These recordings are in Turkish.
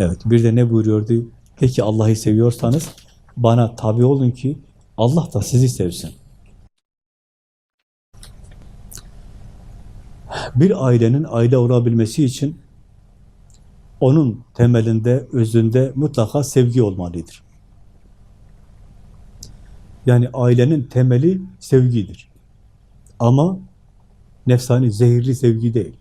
Evet, bir de ne buyuruyordu? Peki Allah'ı seviyorsanız bana tabi olun ki Allah da sizi sevsin. Bir ailenin aile olabilmesi için onun temelinde, özünde mutlaka sevgi olmalıdır. Yani ailenin temeli sevgidir. Ama nefsani, zehirli sevgi değil.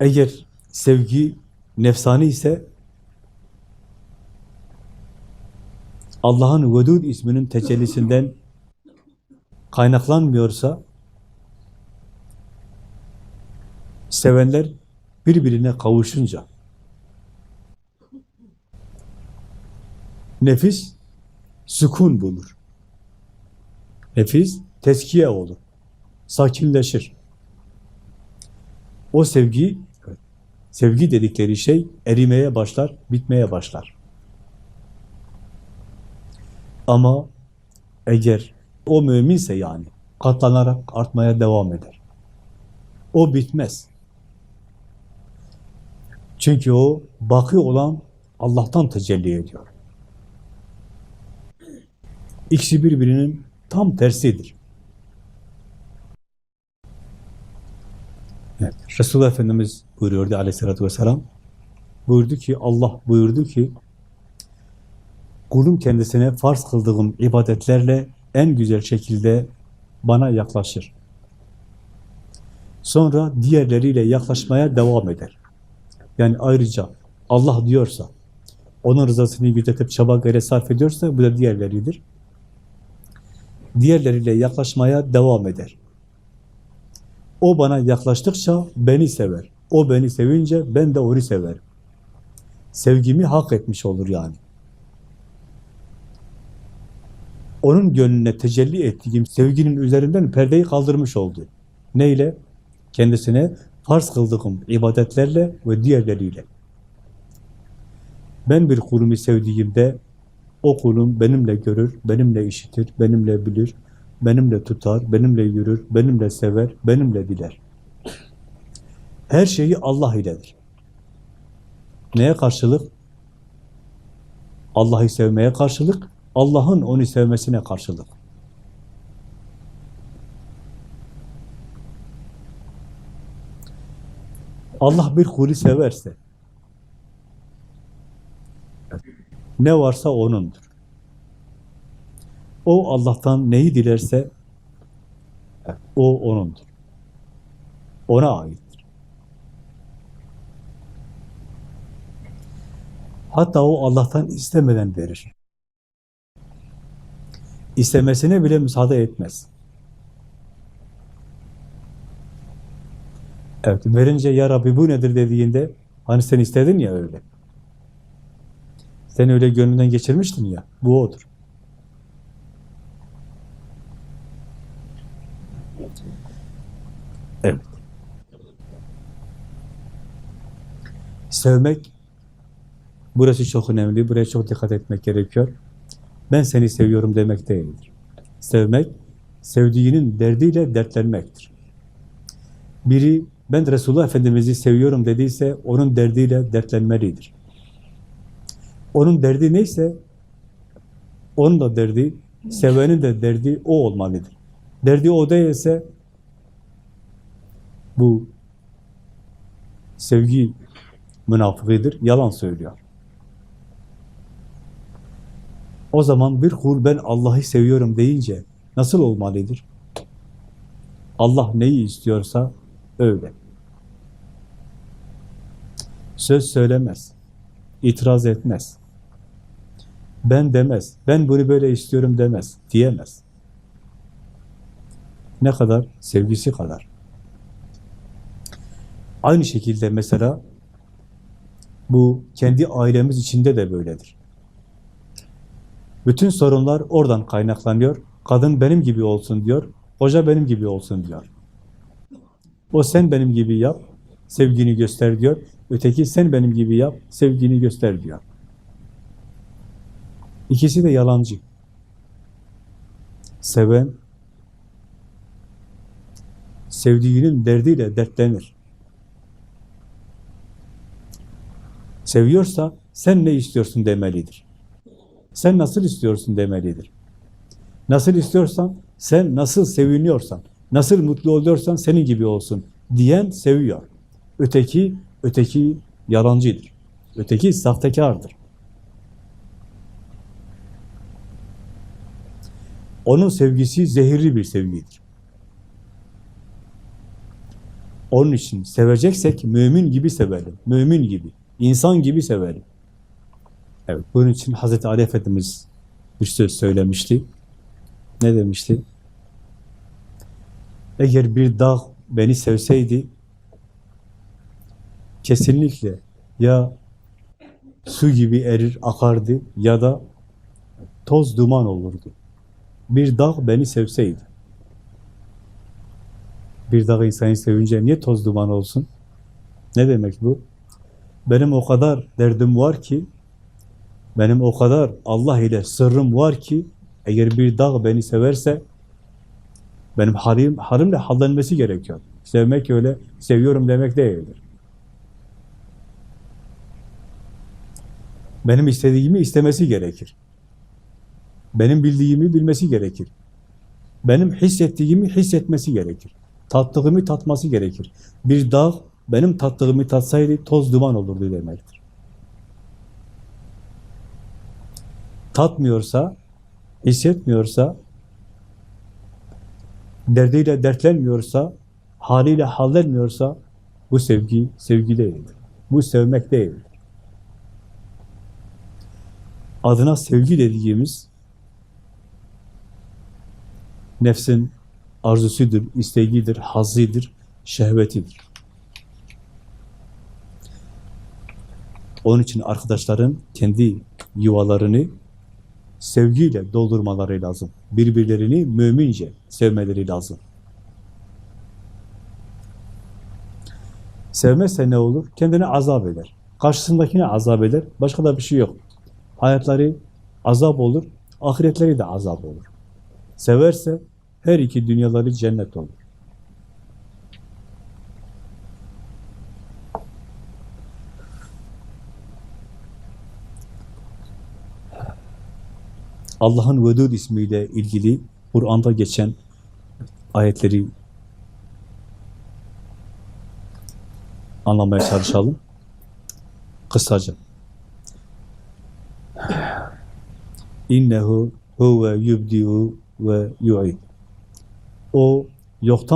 Eğer sevgi nefsani ise Allah'ın Vedud isminin tecellisinden kaynaklanmıyorsa sevenler birbirine kavuşunca nefis sükun bulur. Nefis teskiye olur. Sakinleşir. O sevgi sevgi dedikleri şey erimeye başlar, bitmeye başlar. Ama eğer o müminse yani katlanarak artmaya devam eder. O bitmez. Çünkü o baki olan Allah'tan tecelli ediyor. İkisi birbirinin tam tersidir. Evet, Resulullah Efendimiz buyuruyordu aleyhissalatü vesselam. Buyurdu ki, Allah buyurdu ki, kulum kendisine farz kıldığım ibadetlerle en güzel şekilde bana yaklaşır. Sonra diğerleriyle yaklaşmaya devam eder. Yani ayrıca Allah diyorsa, onun rızasını gözetip çaba gayret sarf ediyorsa bu da diğerleridir. Diğerleriyle yaklaşmaya devam eder. O bana yaklaştıkça beni sever. O beni sevince ben de onu severim. Sevgimi hak etmiş olur yani. Onun gönlüne tecelli ettiğim sevginin üzerinden perdeyi kaldırmış oldu. Neyle? Kendisine farz kıldığım ibadetlerle ve diğerleriyle. Ben bir kulumu sevdiğimde o kulum benimle görür, benimle işitir, benimle bilir, benimle tutar, benimle yürür, benimle sever, benimle diler. Her şeyi Allah iledir. Neye karşılık? Allah'ı sevmeye karşılık, Allah'ın onu sevmesine karşılık. Allah bir kulü severse, ne varsa O'nundur. O Allah'tan neyi dilerse, o O'nundur. Ona aittir. Hatta o Allah'tan istemeden verir. İstemesine bile müsaade etmez. Evet, verince ya Rabbi bu nedir dediğinde, hani sen istedin ya öyle. Sen öyle gönlünden geçirmiştin ya, bu odur. Evet. Sevmek, burası çok önemli, buraya çok dikkat etmek gerekiyor. Ben seni seviyorum demek değildir. Sevmek, sevdiğinin derdiyle dertlenmektir. Biri, ben Resulullah Efendimiz'i seviyorum dediyse, onun derdiyle dertlenmelidir. Onun derdi neyse, onun da derdi, sevenin de derdi o olmalıdır. Derdi o değilse, bu sevgi münafıkıdır, yalan söylüyor. O zaman bir kul ben Allah'ı seviyorum deyince nasıl olmalıdır? Allah neyi istiyorsa öyle. Söz söylemez, itiraz etmez. Ben demez, ben bunu böyle istiyorum demez, diyemez. Ne kadar? Sevgisi kadar. Aynı şekilde mesela bu kendi ailemiz içinde de böyledir. Bütün sorunlar oradan kaynaklanıyor. Kadın benim gibi olsun diyor, hoca benim gibi olsun diyor. O sen benim gibi yap, sevgini göster diyor. Öteki sen benim gibi yap, sevgini göster diyor. İkisi de yalancı. Seven sevdiğinin derdiyle dertlenir. Seviyorsa sen ne istiyorsun demelidir. Sen nasıl istiyorsun demelidir. Nasıl istiyorsan, sen nasıl seviniyorsan, nasıl mutlu oluyorsan senin gibi olsun diyen seviyor. Öteki, öteki yalancıdır. Öteki sahtekardır. Onun sevgisi zehirli bir sevgidir. Onun için seveceksek mümin gibi sevelim. Mümin gibi, insan gibi sevelim. Evet, bunun için Hazreti Ali Efendimiz bir söz söylemişti. Ne demişti? Eğer bir dağ beni sevseydi, kesinlikle ya su gibi erir, akardı ya da toz duman olurdu. Bir dağ beni sevseydi. Bir dağ insanı sevince niye toz duman olsun? Ne demek bu? Benim o kadar derdim var ki, benim o kadar Allah ile sırrım var ki, eğer bir dağ beni severse, benim halim, halimle hallenmesi gerekiyor. Sevmek öyle, seviyorum demek değildir. Benim istediğimi istemesi gerekir. Benim bildiğimi bilmesi gerekir. Benim hissettiğimi hissetmesi gerekir. Tattığımı tatması gerekir. Bir dağ benim tattığımı tatsaydı toz duman olurdu demektir. Tatmıyorsa, hissetmiyorsa, derdiyle dertlenmiyorsa, haliyle hallenmiyorsa bu sevgi, sevgi değildir. Bu sevmek değildir. Adına sevgi dediğimiz nefsin arzusudur, isteğidir, hazzidir, şehvetidir. Onun için arkadaşların kendi yuvalarını sevgiyle doldurmaları lazım. Birbirlerini mümince sevmeleri lazım. Sevmezse ne olur? Kendini azap eder. Karşısındakine azap eder. Başka da bir şey yok. Hayatları azap olur, ahiretleri de azap olur. Severse her iki dünyaları cennet olur. Allah'ın Vedud ismiyle ilgili Kur'an'da geçen ayetleri anlamaya çalışalım. Kısaca. İnnehu huve yubdi'u ve yu'id. O yoktan